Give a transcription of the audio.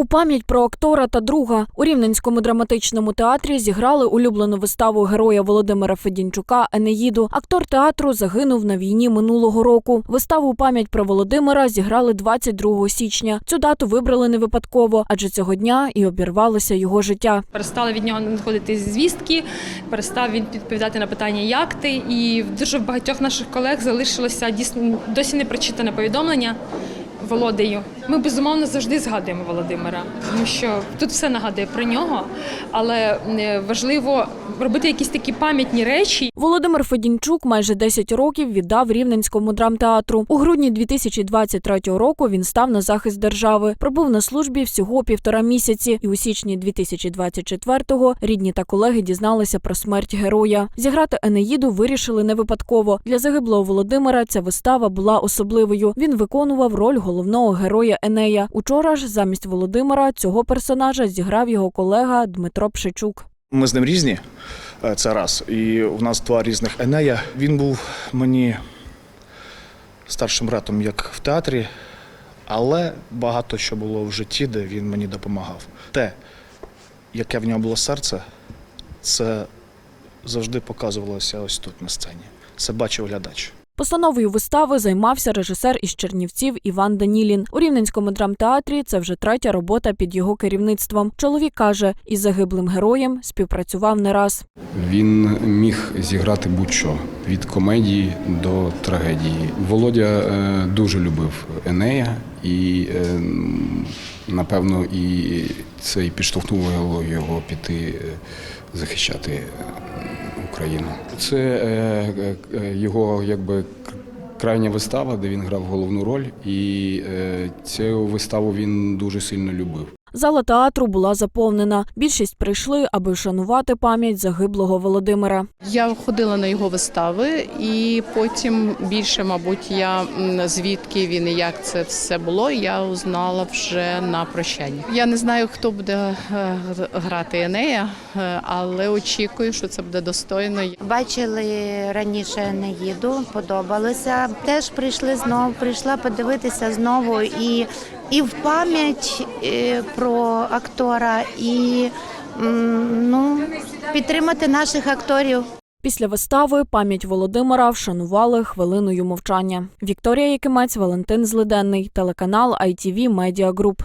У пам'ять про актора та друга у Рівненському драматичному театрі зіграли улюблену виставу героя Володимира Федінчука Енеїду. Актор театру загинув на війні минулого року. Виставу пам'ять про Володимира зіграли 22 січня. Цю дату вибрали не випадково, адже цього дня і обірвалося його життя. Перестали від нього надходити звістки, перестав він відповідати на питання, як ти. І дуже багатьох наших колег залишилося дійсно досі не прочитане повідомлення. Володею. Ми безумовно завжди згадуємо Володимира, тому що тут все нагадує про нього, але е, важливо робити якісь такі пам'ятні речі, Володимир Федінчук майже 10 років віддав Рівненському драмтеатру. У грудні 2023 року він став на захист держави. Пробув на службі всього півтора місяці, і у січні 2024-го рідні та колеги дізналися про смерть героя. Зіграти Енеїду вирішили не випадково. Для загиблого Володимира ця вистава була особливою. Він виконував роль головного героя Енея. Учора ж замість Володимира цього персонажа зіграв його колега Дмитро Пшичук. Ми з ним різні, е, це раз. І в нас два різних Енея. Він був мені старшим братом, як в театрі, але багато що було в житті, де він мені допомагав. Те, яке в нього було серце, це завжди показувалося ось тут на сцені. Це бачив глядач. Постановою вистави займався режисер із Чернівців Іван Данілін. У Рівненському драмтеатрі це вже третя робота під його керівництвом. Чоловік каже, із загиблим героєм співпрацював не раз. Він міг зіграти будь-що від комедії до трагедії. Володя е, дуже любив Енея, і е, напевно і це і підштовхнуло його піти е, захищати Україну. Це е, е, е, його якби крайня вистава, де він грав головну роль, і цю виставу він дуже сильно любив. Зала театру була заповнена. Більшість прийшли, аби вшанувати пам'ять загиблого Володимира. Я ходила на його вистави, і потім більше, мабуть, я звідки він і як це все було, я узнала вже на прощанні. Я не знаю, хто буде е, грати Енея, е, але очікую, що це буде достойно. Бачили раніше Неїду, подобалося. Теж прийшли знову, прийшла подивитися знову і, і в пам'ять е, про актора, і ну, підтримати наших акторів. Після вистави пам'ять Володимира вшанували хвилиною мовчання. Вікторія Якимець, Валентин Злиденний, телеканал ITV Media Group.